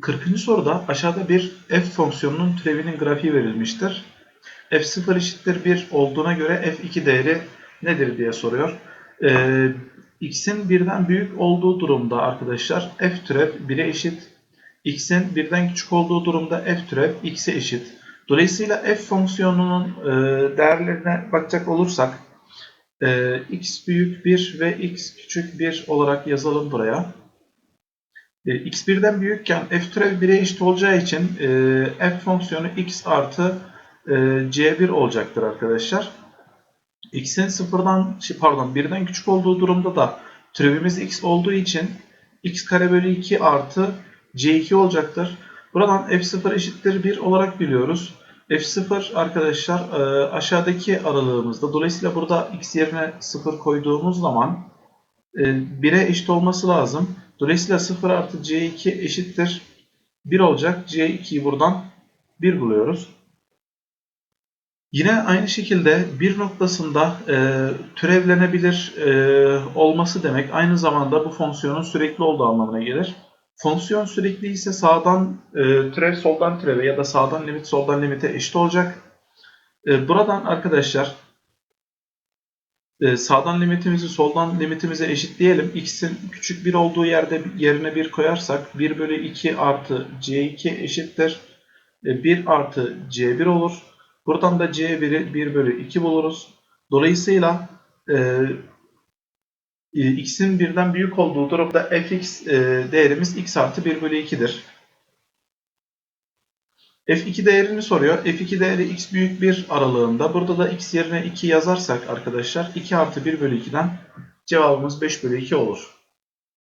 40. soruda aşağıda bir f fonksiyonunun türevinin grafiği verilmiştir. f0 eşittir 1 olduğuna göre f2 değeri nedir diye soruyor. Ee, x'in birden büyük olduğu durumda arkadaşlar f türev 1'e eşit. x'in birden küçük olduğu durumda f türev x'e eşit. Dolayısıyla f fonksiyonunun e, değerlerine bakacak olursak e, x büyük 1 ve x küçük 1 olarak yazalım buraya. E, x birden büyükken f türev 1'e eşit olacağı için e, f fonksiyonu x artı e, c1 olacaktır arkadaşlar. x'in sıfırdan şey, pardon birden küçük olduğu durumda da türevimiz x olduğu için x kare bölü 2 artı c2 olacaktır. Buradan f0 eşittir 1 olarak biliyoruz. f0 arkadaşlar e, aşağıdaki aralığımızda. Dolayısıyla burada x yerine 0 koyduğumuz zaman 1'e eşit olması lazım. Dolayısıyla 0 artı c2 eşittir 1 olacak. c2'yi buradan 1 buluyoruz. Yine aynı şekilde bir noktasında e, türevlenebilir e, olması demek aynı zamanda bu fonksiyonun sürekli olduğu anlamına gelir. Fonksiyon sürekli ise sağdan e, türev soldan türeve ya da sağdan limit soldan limite eşit olacak. E, buradan arkadaşlar sağdan limitimizi soldan limitimize eşitleyelim. x'in küçük 1 olduğu yerde yerine 1 koyarsak 1 bölü 2 artı c2 eşittir. E, 1 artı c1 olur. Buradan da c1'i 1 bölü 2 buluruz. Dolayısıyla e, e, x'in birden büyük olduğu durumda fx e, değerimiz x artı 1 bölü 2'dir. F2 değerini soruyor. f2 değeri x büyük 1 aralığında. Burada da x yerine 2 yazarsak arkadaşlar 2 artı 1 bölü 2'den cevabımız 5 bölü 2 olur.